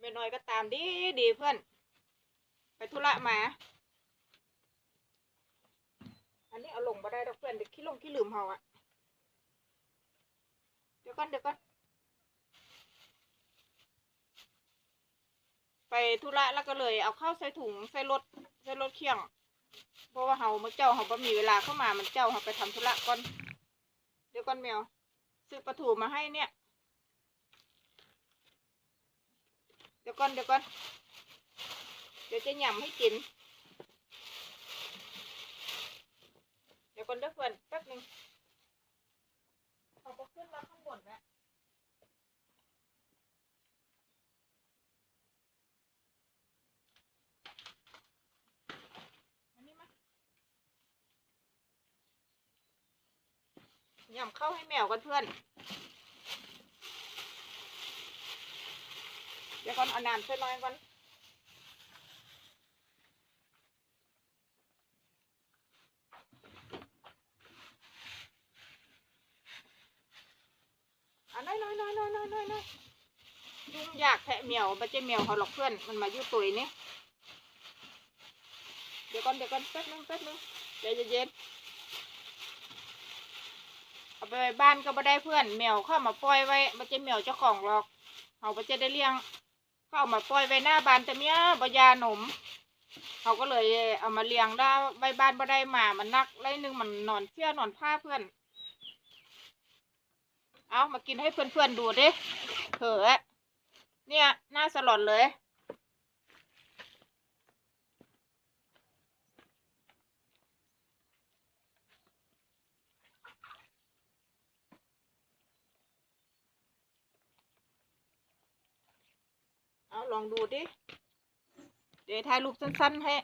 แม่น้อยก็ตามดีดีเพื่อน ไปธุระมา อันนี้เอาลงมาได้ดอกเพื่อนเด็กขี้ลงขี้ลืมเฮาอะเดี๋ยวก่อนเดี๋ยวก่อนไปธุระแล้วก็เลยเอาเข้าใส่ถุงใส่รถใส่รถเคียง เพราะว่าเฮาเมื่อเจ้าเฮาบ่มีเวลาเข้ามามันเจ้าเฮาไปทำธุระก่อน เดี๋ยวก่อนแมวซื้อปลาถูมาให้เนี่ย เดี๋ยวก่อนเดี๋ยวก่อน เดี๋ยวจะหย่ำให้กิน เดี๋ยวก่อนเด้อเพื่อนแป๊บหนึงเอาไปขึ้นมาข้างบนนะอันนี้มาหย่ำเข้าให้แมวกันเพื่อน เดี๋ยวก่อนเอาน้ำใส่หน้อยก่อนอะน้อยน้อยน้อยน้อยน้อยน้อยน้อยยุ่งยากแทะเหมียวมันจะเหมียวเขาหรอกเพื่อนมันมายู่ตุยนี่เดี๋ยวก่อนเดี๋ยวก่อนแป๊บนึงแป๊บนึงใจเย็นเอาไปไว้บ้านก็ไม่ได้เพื่อนเหมียวเข้ามาปล่อยไว้มันจะเหมียวเจ้าของหรอกเขาก็จะได้เลี้ยง เข้ามาปล่อยไว้หน้าบ้านแต่เมียบยาหนม เขาก็เลยเอามาเลี้ยงได้ไว้บ้านบ่ได้หมา มันนักไรนึงมันนอนเชื่อนอนผ้าเพื่อน เอามากินให้เพื่อนๆดูดิเถอะเนี่ยหน้าสลดเลย ลองดูดิ เดี๋ยวถ่ายรูปสั้นๆให้